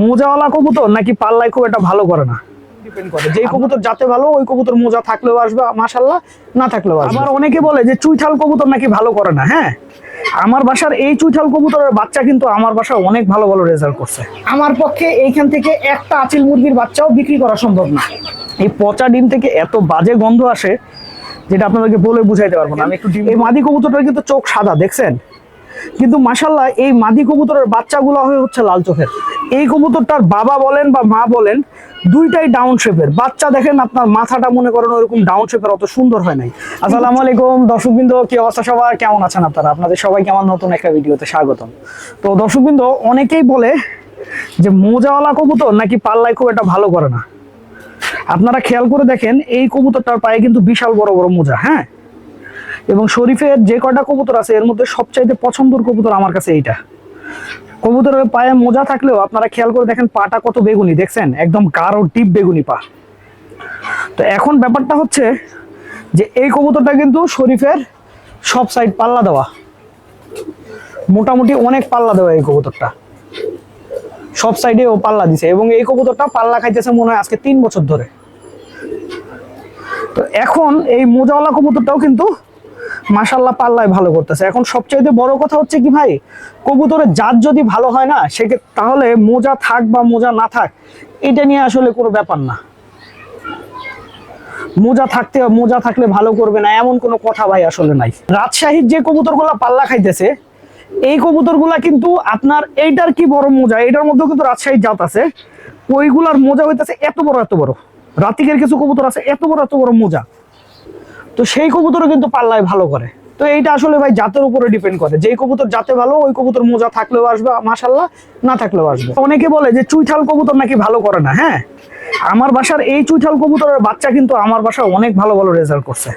মোজাওয়ালা কবুতর নাকি পাল্লায় খুব একটা ভালো করে না? ডিপেন্ড করে। যেই কবুতর যাতে ভালো ওই কবুতর মোজা থাকলেও আসবে মাশাল্লাহ না থাকলেও আসবে। আবার অনেকে বলে যে চুইঠাল কবুতর নাকি ভালো করে না হ্যাঁ? আমার বাসার এই চুইঠাল কবুতরের বাচ্চা কিন্তু আমার বাসায় অনেক ভালো ভালো রেজাল্ট করছে। আমার পক্ষে এইখান থেকে একটা আচিল মুরগির বাচ্চাও বিক্রি করা সম্ভব না। এই পচা ডিম থেকে এত বাজে গন্ধ আসে যেটা আপনাদেরকে বলে বুঝাইতে পারব না। আমি একটু ডিম- এই মাদি কবুতরটার কিন্তু চোখ সাদা দেখছেন? কিন্তু মাসাল্লাহ এই মাদি কবুতরের বাচ্চাগুলো হয়ে হচ্ছে লাল চোখের। এই কবুতরটার বাবা বলেন বা মা বলেন, দুইটাই ডাউন শেপের বাচ্চা দেখেন আপনার মাথাটা মনে করেন ওরকম ডাউন শেপের অত সুন্দর হয় নাই। আসসালামু আলাইকুম, দর্শকবৃন্দ, কি অবস্থা সবার? কেমন আছেন আপনারা? আপনাদের সবাই কেমন নতুন একটা ভিডিওতে স্বাগতম। তো দর্শকবৃন্দ, অনেকেই বলে যে মোজাওয়ালা কবুতর নাকি পাল্লায় খুব একটা ভালো করে না। আপনারা খেয়াল করে দেখেন, এই কবুতরটার পায়ে কিন্তু বিশাল বড় বড় মোজা হ্যাঁ? এবং শরীফের যে কয়টা কবুতর আছে, এর মধ্যে সবচাইতে পছন্দের কবুতর আমার কাছে এইটা। কবুতরের পায়ে মোজা থাকলেও আপনারা খেয়াল করে দেখেন পাটা কত বেগুনি, দেখছেন? একদম গাঢ় ডিপ বেগুনি পা। তো এখন ব্যাপারটা হচ্ছে যে এই কবুতরটা কিন্তু শরীফের সব সাইড পাল্লা দেওয়া। মোটামুটি অনেক পাল্লা দেওয়া এই কবুতরটা। সব সাইডে ও পাল্লা দিছে এবং এই কবুতরটা পাল্লা খাইতেছে মনে হয় আজকে তিন বছর ধরে। তো এখন এই মোজাওয়ালা কবুতরটাও কিন্তু মাসাল্লাহ পাল্লায় ভালো করতেছে। এখন সবচাইতে বড় কথা হচ্ছে কি ভাই, কবুতরের জাত যদি ভালো হয় না সে তাহলে মোজা থাক বা মোজা না থাক, এটা নিয়ে আসলে কোনো ব্যাপার না। মোজা থাকতে মোজা থাকলে ভালো করবে না, এমন কোনো কথা ভাই আসলে নাই। রাজশাহীর যে কবুতরগুলা পাল্লা খাইতেছে, এই কবুতরগুলা কিন্তু আপনার এইটার কি বড় মোজা? এটার মধ্যেও কিন্তু রাজশাহীর জাত আছে। ওইগুলার মোজা হইতেছে এত বড় এত বড়। রাতিকের কিছু কবুতর আছে, এত বড় এত বড় মোজা। তো সেই কবুতরও কিন্তু পাল্লায় ভালো করে। তো এইটা আসলে ভাই জাতের উপরে ডিপেন্ড করে। যেই কবুতর জাতে ভালো, ওই কবুতর মোজা থাকলেও আসবে মাশাল্লাহ না থাকলেও আসবে। অনেকে বলে যে চুইঠাল কবুতর নাকি ভালো করে না হ্যাঁ? আমার বাসার এই চুইঠাল কবুতরের বাচ্চা কিন্তু আমার বাসায় অনেক ভালো ভালো রেজাল্ট করছে।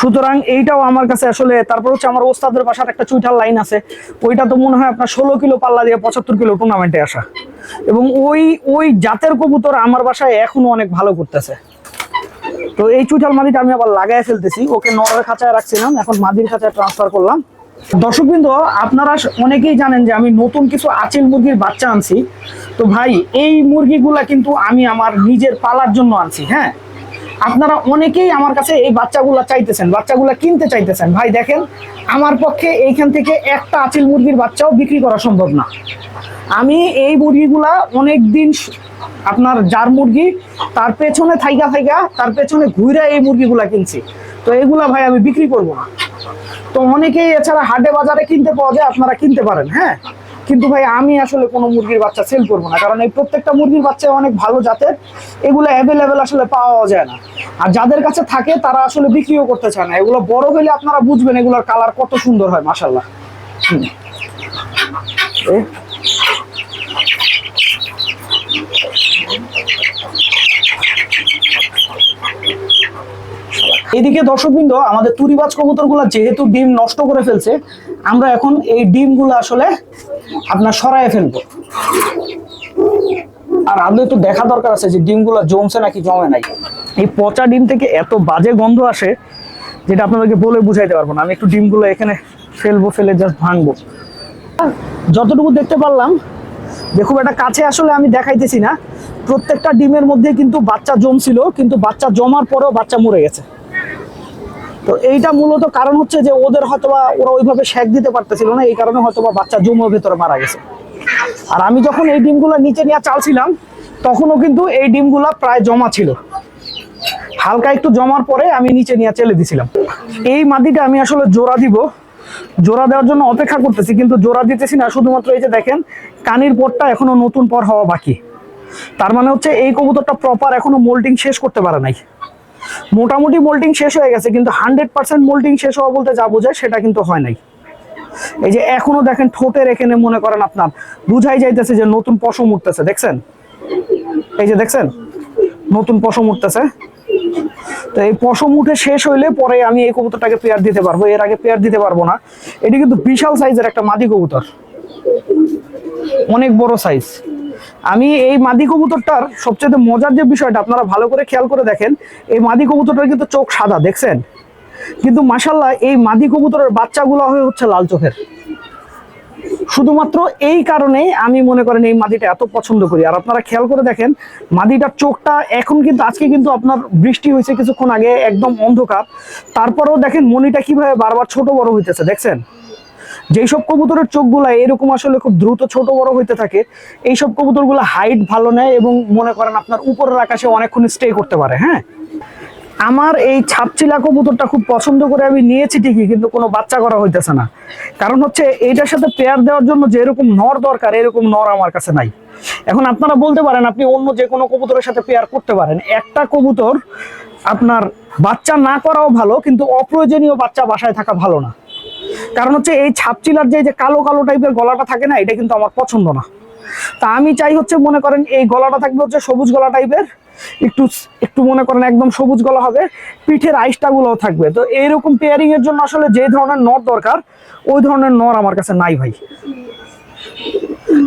সুতরাং এইটাও আমার কাছে আসলে, তারপর হচ্ছে আমার ওস্তাদের বাসার একটা চুইঠাল লাইন আছে। ওইটা তো মনে হয় আপনার ষোলো কিলো পাল্লা দিয়ে পঁচাত্তর কিলো টুর্নামেন্টে আসা। এবং ওই ওই জাতের কবুতর আমার বাসায় এখনও অনেক ভালো করতেছে। তো এই চুটাল মাদিটা আমি আবার লাগাই ফেলতেছি। ওকে নরের খাঁচায় রাখছিলাম, এখন মাদির খাঁচায় ট্রান্সফার করলাম। দর্শকবৃন্দ আপনারা অনেকেই জানেন যে আমি নতুন কিছু আচিল মুরগির বাচ্চা আনছি। তো ভাই, এই মুরগিগুলা কিন্তু আমি আমার নিজের পালার জন্য আনছি হ্যাঁ? আপনারা অনেকেই আমার কাছে এই বাচ্চাগুলা চাইতেছেন, বাচ্চাগুলা কিনতে চাইতেছেন। ভাই, দেখেন, আমার পক্ষে এইখান থেকে একটা আচিল মুরগির বাচ্চাও বিক্রি করা সম্ভব না। আমি এই মুরগিগুলা অনেক দিন আপনার যার মুরগি, তার পেছনে থাইকা থাইকা, তার পেছনে ঘুরে এই মুরগিগুলা কিনছি। তো এগুলা ভাই আমি বিক্রি করব না। তো অনেকেই এছাড়া হাটে বাজারে কিনতে পাওয়া যায়, আপনারা কিনতে পারেন হ্যাঁ? কিন্তু ভাই, আমি আসলে কোনো মুরগির বাচ্চা সেল করব না, কারণ এই প্রত্যেকটা মুরগির বাচ্চা অনেক ভালো জাতের, এগুলো অ্যাভেলেবেল আসলে পাওয়া যায় না। আর যাদের কাছে থাকে, তারা আসলে বিক্রিও করতে চায় না। এগুলো বড় হলে আপনারা বুঝবেন এগুলোর কালার কত সুন্দর হয় মাসাল্লাহ এদিকে দর্শকবৃন্দ, আমাদের তুরিবাজ কবুতরগুলো যেহেতু ডিম নষ্ট করে ফেলছে, আমরা এখন এই ডিমগুলো আসলে আপনার সরায় ফেলব। আর আদৌ একটু দেখা দরকার আছে যে ডিমগুলো জমছে নাকি জমে নাই। এই পচা ডিম থেকে এত বাজে গন্ধ আসে যেটা আপনাদেরকে বলে বুঝাইতে পারব না। আমি একটু ডিমগুলো এখানে ফেলব, ফেলে জাস্ট ভাঙবো। যতটুকু দেখতে পারলাম, যে খুব একটা কাছে আসলে আমি দেখাইতেছি না। প্রত্যেকটা ডিমের মধ্যে কিন্তু বাচ্চা জমছিল, কিন্তু বাচ্চা জমার পরেও বাচ্চা মরে গেছে। তো এইটা মূলত কারণ হচ্ছে যে ওদের হয়তোবা ওরা ওইভাবে শেক দিতে পারতেছিল না, এই কারণে হয়তোবা বাচ্চা জমে ভেতরে মারা গেছে। আর আমি যখন এই ডিমগুলো নিচে নিয়ে চালছিলাম, তখনও কিন্তু এই ডিমগুলো প্রায় জমা ছিল। হালকা একটু জমার পরে আমি নিচে নিয়ে চেলে দিছিলাম। এই মাদিটা আমি আসলে জোড়া দিব। জোড়া দেওয়ার জন্য অপেক্ষা করতেছি, কিন্তু জোড়া দিতেছি না। শুধুমাত্র এই যে দেখেন, কানির পরটা এখনও নতুন পর হওয়া বাকি। তার মানে হচ্ছে এই কবুতরটা প্রপার এখনও মোল্টিং শেষ করতে পারে নাই। মোটামুটি মোল্টিং শেষ হয়ে গেছে, কিন্তু হান্ড্রেড পার্সেন্ট মোল্টিং শেষ হওয়া বলতে যা বোঝায় সেটা কিন্তু হয় নাই। এই যে এখনও দেখেন ঠোঁটের এখানে মনে করেন আপনার, বুঝাই যাইতেছে যে নতুন পশম উঠতেছে, দেখছেন? এই যে দেখছেন? নতুন পশম উঠতেছে। তো এই পশম উঠে শেষ হইলে পরে আমি এই কবুতরটাকে পেয়ার দিতে পারব। এর আগে পেয়ার দিতে পারব না। এটি কিন্তু বিশাল সাইজের একটা মাদি কবুতর। অনেক বড় সাইজ। আমি এই মাদি কবুতরটার সবচেয়ে মজার যে বিষয়টা আপনারা ভালো করে খেয়াল করে দেখেন, এই মাদি কবুতরটার কিন্তু চোখ সাদা, দেখছেন? কিন্তু মাসাল্লাহ এই মাদি কবুতরের বাচ্চাগুলো হয়ে হচ্ছে লাল চোখের। শুধুমাত্র এই কারণেই আমি মনে করেন এই মাদিটা এত পছন্দ করি। আর আপনারা খেয়াল করে দেখেন, মাদিটার চোখটা এখন কিন্তু, আজকে কিন্তু আপনার বৃষ্টি হয়েছে কিছুক্ষণ আগে, একদম অন্ধকার। তারপরেও দেখেন মনিটা কীভাবে বারবার ছোট বড় হইতেছে, দেখছেন? যেই সব কবুতরের চোখগুলা এরকম আসলে খুব দ্রুত ছোট বড় হইতে থাকে এই সব কবুতরগুলো হাইট ভালো নেয় এবং মনে করেন আপনার উপরের আকাশে অনেকক্ষণ স্টে করতে পারে হ্যাঁ? আমার এই ছাপচিলা কবুতরটা খুব পছন্দ করে আমি নিয়েছি ঠিকই, কিন্তু কোনো বাচ্চা করা হইতেছে না। কারণ হচ্ছে এইটার সাথে পেয়ার দেওয়ার জন্য যে এরকম নর দরকার, এরকম নর আমার কাছে নাই। এখন আপনারা বলতে পারেন, আপনি অন্য যে কোনো কবুতরের সাথে পেয়ার করতে পারেন। একটা কবুতর আপনার বাচ্চা না করাও ভালো, কিন্তু অপ্রয়োজনীয় বাচ্চা বাসায় থাকা ভালো না। কারণ হচ্ছে এই ছাপচিলার যে কালো কালো টাইপের গলাটা থাকে না, এটা কিন্তু আমার পছন্দ না। তা আমি চাই হচ্ছে মনে করেন এই গলাটা থাকবে হচ্ছে সবুজ গলা টাইপের একটু একটু মনে করেন একদম সবুজ গলা হবে, পিঠের আইসটা গুলোও থাকবে। তো এইরকম পেয়ারিং এর জন্য আসলে যে ধরনের নর দরকার, ওই ধরনের নর আমার কাছে নাই ভাই।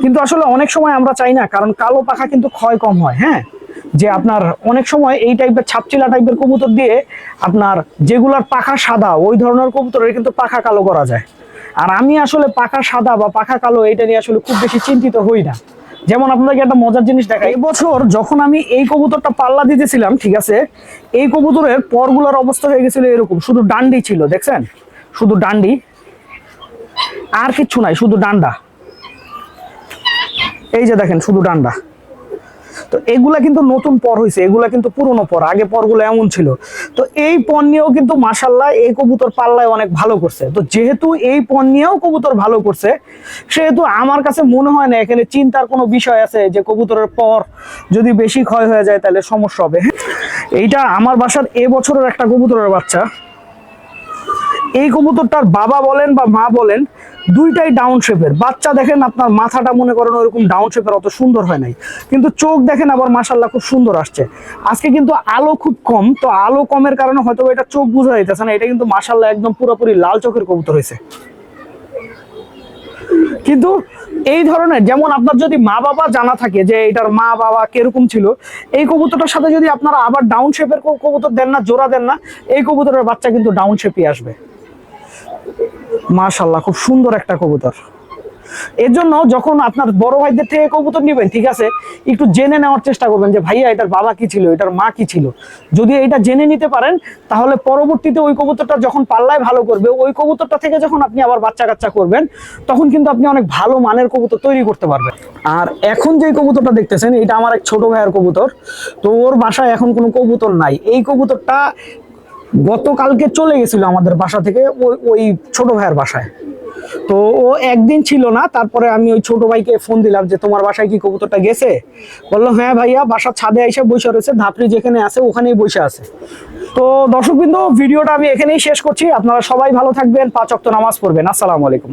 কিন্তু আসলে অনেক সময় আমরা চাই না, কারণ কালো পাখা কিন্তু ক্ষয় কম হয় হ্যাঁ? যে আপনার অনেক সময় এই টাইপের ছাপচিলা টাইপের কবুতর দিয়ে আপনার যেগুলার পাখা সাদা, ওই ধরনের কবুতরের কিন্তু পাখা কালো করা যায়। আর আমি আসলে পাখা সাদা বা পাখা কালো এটা নিয়ে আসলে খুব বেশি চিন্তিত হই না। যেমন আপনাদেরকে একটা মজার জিনিস দেখাই। বছর যখন আমি এই কবুতরটা পাল্লা দিতেছিলাম, ঠিক আছে, এই কবুতরের পরগুলোর অবস্থা হয়ে গেছিল এরকম। শুধু ডান্ডি ছিল, দেখছেন? শুধু ডান্ডি। আর কিচ্ছু নাই, শুধু ডান্ডা। এই যে দেখেন, শুধু ডান্ডা। তো এগুলা কিন্তু নতুন পর হয়েছে এগুলা কিন্তু পুরনো পর, আগে পরগুলো এমন ছিল। তো এই পণ নিয়েও কিন্তু মাসাল্লাহ এই কবুতর পাল্লায় অনেক ভালো করছে। তো যেহেতু এই পণ নিয়েও কবুতর ভালো করছে, সেহেতু আমার কাছে মনে হয় না, এখানে চিন্তার কোনো বিষয় আছে যে কবুতরের পর যদি বেশি ক্ষয় হয়ে যায় তাহলে সমস্যা হবে। এইটা আমার বাসার এবছরের একটা কবুতরের বাচ্চা। এই কবুতরটার বাবা বলেন বা মা বলেন দুইটাই ডাউন শেপের বাচ্চা দেখেন আপনার মাথাটা মনে করেন ওরকম ডাউন শেপের অত সুন্দর হয় নাই। কিন্তু চোখ দেখেন আবার মাসাল্লাহ খুব সুন্দর আসছে। আজকে কিন্তু আলো খুব কম, তো আলো কমের কারণে হয়তো এটা চোখ বোঝা যাইতেছে না, এটা কিন্তু মাসাল্লাহ একদম পুরোপুরি লাল চোখের কবুতর হয়েছে। কিন্তু এই ধরনের, যেমন আপনার যদি মা বাবা জানা থাকে যে এটার মা বাবা কীরকম ছিল, এই কবুতরটার সাথে যদি আপনারা আবার ডাউন শেপের কবুতর দেন না, জোড়া দেন না, এই কবুতরের বাচ্চা কিন্তু ডাউন শেপই আসবে। মাশাল্লাহ খুব সুন্দর একটা কবুতর। এর জন্য যখন আপনার বড় ভাইদের থেকে কবুতর নেবেন, ঠিক আছে, একটু জেনে নেওয়ার চেষ্টা করবেন যে, ভাইয়া, এটার বাবা কি ছিল? এটার মা কি ছিল? যদি এটা জেনে নিতে পারেন, তাহলে পরবর্তীতে ওই কবুতরটা যখন পাল্লায় ভালো করবে, ওই কবুতরটা থেকে যখন আপনি আবার বাচ্চা কাচ্চা করবেন, তখন কিন্তু আপনি অনেক ভালো মানের কবুতর তৈরি করতে পারবেন। আর এখন যে কবুতরটা দেখতেছেন, এটা আমার এক ছোট ভাইয়ের কবুতর। তো ওর বাসায় এখন কোনো কবুতর নাই। এই কবুতরটা গতকালকে চলে গেছিল আমাদের বাসা থেকে, ওই ওই ছোট ভাইয়ের বাসায়। তো ও একদিন ছিল না, তারপরে আমি ওই ছোট ভাইকে ফোন দিলাম যে, তোমার বাসায় কি কবুতরটা গেছে? বলল হ্যাঁ ভাইয়া বাসার ছাদে এসে বসে রয়েছে ধাপড়ি যেখানে আছে, ওখানেই বসে আছে। তো দর্শকবৃন্দ, ভিডিওটা আমি এখানেই শেষ করছি। আপনারা সবাই ভালো থাকবেন, পাঁচ অক্ত নামাজ পড়বেন। আসসালামু আলাইকুম।